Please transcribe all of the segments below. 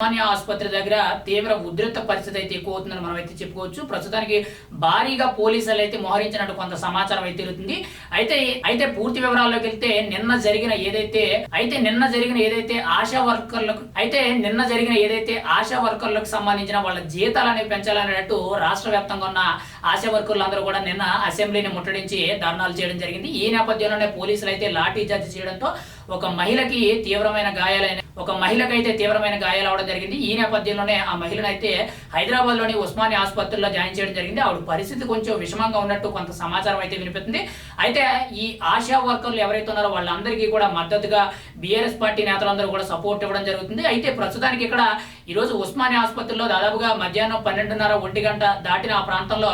సామాన్య ఆసుపత్రి దగ్గర తీవ్ర ఉధృత పరిస్థితి అయితే ఎక్కువ అవుతుందని మనం అయితే చెప్పుకోవచ్చు. ప్రస్తుతానికి భారీగా పోలీసులు అయితే మోహరించినట్టు కొంత సమాచారం అయితే తెలుస్తుంది. అయితే అయితే పూర్తి వివరాల్లోకి వెళ్తే నిన్న జరిగిన ఏదైతే అయితే నిన్న జరిగిన ఏదైతే ఆశా వర్కర్లకు అయితే నిన్న జరిగిన ఏదైతే ఆశా వర్కర్లకు సంబంధించిన వాళ్ళ జీతాలు అనేవి పెంచాలనేటట్టు రాష్ట్ర వ్యాప్తంగా ఉన్న ఆశా వర్కర్లందరూ కూడా నిన్న అసెంబ్లీని ముట్టడించి ధర్నాలు చేయడం జరిగింది. ఈ నేపథ్యంలోనే పోలీసులు అయితే లాఠీ చార్జ్ చేయడంతో ఒక మహిళకి తీవ్రమైన గాయాలైన ఒక మహిళకైతే అయితే తీవ్రమైన గాయాలు అవడం జరిగింది. ఈ నేపథ్యంలోనే ఆ మహిళను అయితే హైదరాబాద్లోని ఉస్మాని ఆసుపత్రిలో జాయిన్ చేయడం జరిగింది. ఆవిడ పరిస్థితి కొంచెం విషమంగా ఉన్నట్టు కొంత సమాచారం అయితే వినిపిస్తుంది. అయితే ఈ ఆశా వర్కర్లు ఎవరైతే ఉన్నారో వాళ్ళందరికీ కూడా మద్దతుగా బీఆర్ఎస్ పార్టీ నేతలందరూ కూడా సపోర్ట్ ఇవ్వడం జరుగుతుంది. అయితే ప్రస్తుతానికి ఇక్కడ ఈరోజు ఉస్మాని ఆసుపత్రిలో దాదాపుగా మధ్యాహ్నం పన్నెండున్నర ఒంటి గంట దాటిన ఆ ప్రాంతంలో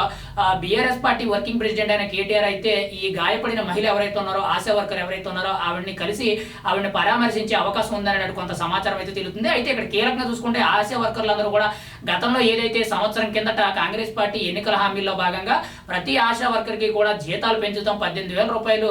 బీఆర్ఎస్ పార్టీ వర్కింగ్ ప్రెసిడెంట్ అయిన కేటీఆర్ అయితే ఈ గాయపడిన మహిళ ఎవరైతే ఉన్నారో ఆశా వర్కర్ ఎవరైతే ఉన్నారో ఆవిడని కలిసి ఆవిడని పరామర్శించే అవకాశం ఉందన్నట్టు కొంత సమాచారం అయితే తెలుస్తుంది. అయితే ఇక్కడ కీలకంగా చూసుకుంటే ఆశా వర్కర్లందరూ కూడా గతంలో ఏదైతే సంవత్సరం కిందట కాంగ్రెస్ పార్టీ ఎన్నికల హామీల్లో భాగంగా ప్రతి ఆశా వర్కర్కి కూడా జీతాలు పెంచుతాం పద్దెనిమిది వేల రూపాయలు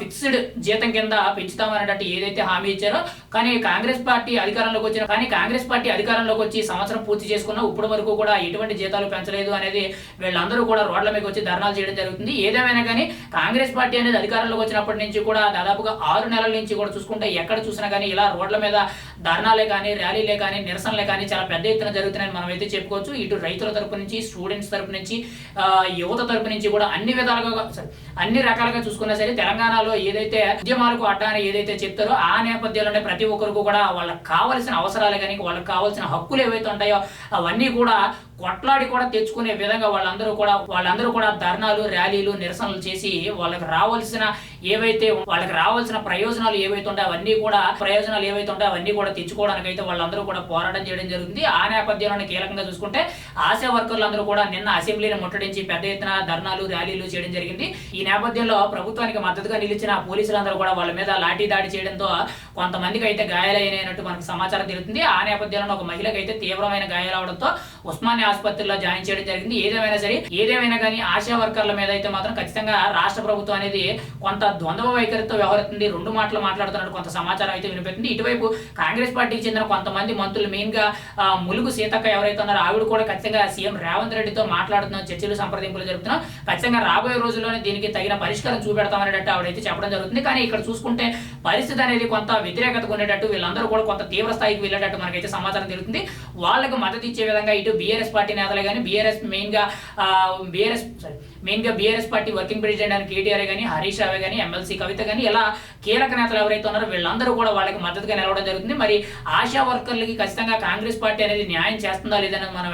ఫిక్స్డ్ జీతం కింద పెంచుతాం అనేటట్టు ఏదైతే హామీ ఇచ్చారో కానీ కాంగ్రెస్ పార్టీ అధికారంలోకి వచ్చిన కానీ కాంగ్రెస్ పార్టీ అధికారంలోకి వచ్చి సంవత్సరం పూర్తి చేసుకున్న ఇప్పటి వరకు కూడా ఎటువంటి జీతాలు పెంచలేదు అనేది వీళ్ళందరూ కూడా రోడ్ల మీద వచ్చి ధర్నాలు చేయడం జరుగుతుంది. ఏదేమైనా కానీ కాంగ్రెస్ పార్టీ అనేది అధికారంలోకి వచ్చినప్పటి నుంచి కూడా దాదాపుగా ఆరు నెలల నుంచి కూడా చూసుకుంటే ఎక్కడ చూసినా కానీ ఇలా రోడ్ల మీద ధర్నాలే కానీ ర్యాలీలే కానీ నిరసనలే కానీ చాలా పెద్ద ఎత్తున జరుగుతున్నాయని మనం అయితే చెప్పుకోవచ్చు. ఇటు రైతుల తరపు నుంచి స్టూడెంట్స్ తరపు నుంచి యువత తరపు నుంచి కూడా అన్ని విధాలుగా అన్ని రకాలుగా చూసుకున్నా సరే తెలంగాణలో ఏదైతే ఉద్యమాలకు అడ్డాని ఏదైతే చెప్తారో ఆ నేపథ్యంలోనే ప్రతి ఒక్కరికి కూడా వాళ్ళకి కావాల్సిన అవసరాలు కానీ వాళ్ళకి కావాల్సిన హక్కులు ఏవైతే ఉంటాయో అవన్నీ కూడా కొట్లాడి కూడా తెచ్చుకునే విధంగా వాళ్ళందరూ కూడా వాళ్ళందరూ కూడా ధర్నాలు ర్యాలీలు నిరసనలు చేసి వాళ్ళకి రావాల్సిన ఏవైతే వాళ్ళకి రావాల్సిన ప్రయోజనాలు ఏవైతే ఉంటాయో అవన్నీ కూడా ప్రయోజనాలు ఏవైతే ఉంటాయో అవన్నీ కూడా తెచ్చుకోవడానికి అయితే వాళ్ళందరూ కూడా పోరాటం చేయడం జరుగుతుంది ఆ నేపథ్యంలో కీలకంగా చూసుకుంటే ఆశా వర్కర్లందరూ కూడా నిన్న అసెంబ్లీని ముట్టడించి పెద్ద ఎత్తున ధర్నాలు ర్యాలీలు చేయడం జరిగింది. ఈ నేపథ్యంలో ప్రభుత్వానికి మద్దతుగా నిలిచిన పోలీసులందరూ కూడా వాళ్ళ మీద లాఠీ దాడి చేయడంతో కొంతమందికి అయితే గాయాలైనట్టు మనకు సమాచారం తెలుస్తుంది. ఆ నేపథ్యంలో ఒక మహిళకి అయితే తీవ్రమైన గాయాలు అవడంతో ఉస్మానియా ఆసుపత్రిలో జాయిన్ చేయడం జరిగింది. ఏదేమైనా సరే ఏదేమైనా కానీ ఆశా వర్కర్ల మీద అయితే మాత్రం ఖచ్చితంగా రాష్ట్ర ప్రభుత్వం అనేది కొంత ద్వంద్వ వైఖరితో వ్యవహరిస్తుంది. రెండు మాటలు మాట్లాడుతున్నట్టు కొంత సమాచారం అయితే వినిపిస్తుంది. ఇటువైపు కాంగ్రెస్ పార్టీకి చెందిన కొంతమంది మంత్రులు మెయిన్గా ములుగు సీతక్క ఎవరైతే ఉన్నారో ఆవిడ కూడా ఖచ్చితంగా సీఎం రేవంత్ రెడ్డితో మాట్లాడుతున్నాం చర్చలు సంప్రదింపులు జరుపుతున్నాం ఖచ్చితంగా రాబోయే రోజుల్లోనే దీనికి తగిన పరిష్కారం చూపెడతామనేటట్టు ఆవిడైతే చెప్పడం జరుగుతుంది. కానీ ఇక్కడ చూసుకుంటే పరిస్థితి అనేది కొంత వ్యతిరేకతకు ఉండేటట్టు వీళ్ళందరూ కూడా కొంత తీవ్ర స్థాయికి వెళ్ళేటట్టు మనకైతే సమాచారం తెలుస్తుంది. వాళ్ళకు మద్దతు ఇచ్చే విధంగా ఇటు బీఆర్ఎస్ పార్టీ నేతలే కానీ బీఆర్ఎస్ మెయిన్గా బీఆర్ఎస్ సారీ మెయిన్గా బీఆర్ఎస్ పార్టీ వర్కింగ్ ప్రెసిడెంట్ అని కేటీఆర్ కానీ హరీష్ రావే కానీ ఎమ్మెల్సీ కవిత కానీ ఇలా కీలక నేతలు ఎవరైతే ఉన్నారో వీళ్ళందరూ కూడా వాళ్ళకి మద్దతుగా నిలవడం జరుగుతుంది. మరి ఆశా వర్కర్లకి ఖచ్చితంగా కాంగ్రెస్ పార్టీ అనేది న్యాయం చేస్తుందా లేదనేది మనం